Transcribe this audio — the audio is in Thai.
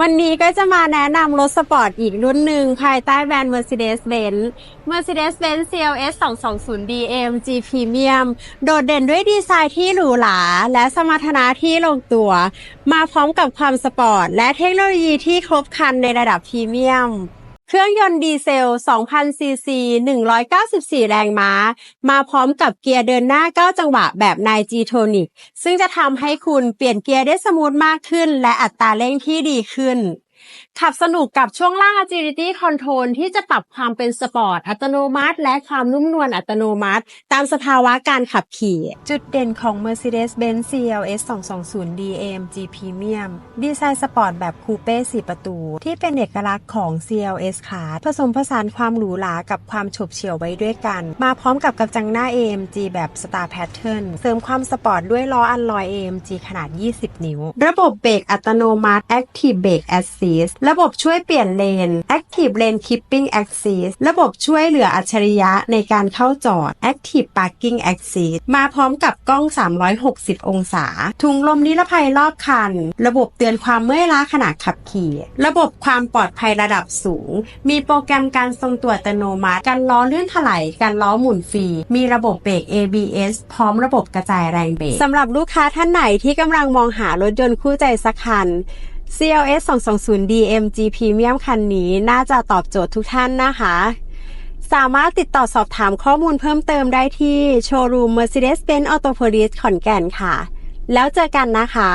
วันนี้ก็จะมาแนะนำรถสปอร์ตอีกรุ่นหนึ่งภายใต้แบรนด์ Mercedes-Benz Mercedes-Benz CLS 220 DMG Premium โดดเด่นด้วยดีไซน์ที่หรูหรา และสมรรถนะที่ลงตัว มาพร้อมกับความสปอร์ต และเทคโนโลยีที่ครบครันในระดับพรีเมียม เครื่องยนต์ดีเซล 2,000 ซีซี 194 แรงม้า มาพร้อมกับเกียร์เดินหน้า 9 จังหวะแบบ 9G Tonic ซึ่งจะทำให้คุณเปลี่ยนเกียร์ได้สมูทมากขึ้น และอัตราเร่งที่ดีขึ้น ขับสนุกกับช่วงล่าง Agility Control ที่จะปรับความเป็นสปอร์ตอัตโนมัติ และความนุ่มนวลอัตโนมัติ ตามสภาวะการขับขี่ จุดเด่นของ Mercedes-Benz CLS 220 DAMG Premium ดีไซน์สปอร์ตแบบคูเป้4ประตู ที่เป็นเอกลักษณ์ของ CLS Class ผสมผสานความหรูหรากับความฉบเฉี่ยวไว้ด้วยกัน มาพร้อมกับกระจังหน้า AMG แบบ Star Pattern เสริมความสปอร์ตด้วยล้ออัลลอย AMG ขนาด 20 นิ้ว ระบบเบรกอัตโนมัติ Active Brake Assist ระบบช่วยเปลี่ยนเลน Active Lane Keeping Assist ระบบช่วยเหลืออัจฉริยะในการเข้าจอด Active Parking Assist มาพร้อมกับกล้อง 360 องศา ถุงลมนิรภัยรอบคัน ระบบเตือนความเมื่อยล้าขณะขับขี่ ระบบความปลอดภัยระดับสูง มีโปรแกรมการทรงตัวอัตโนมัติการล้อเลื่อนถลายการล้อหมุนฟรี มีระบบเบรก ABS พร้อมระบบกระจายแรงเบรกสำหรับลูกค้าท่านไหนที่กำลังมองหารถยนต์คู่ใจสักคัน CLS 220 DMG Premium คันนี้น่าจะตอบโจทย์ทุกท่านนะคะ สามารถติดต่อสอบถามข้อมูลเพิ่มเติมได้ที่โชว์รูม Mercedes-Benz Autopolis ขอนแก่นค่ะ แล้วเจอกันนะคะ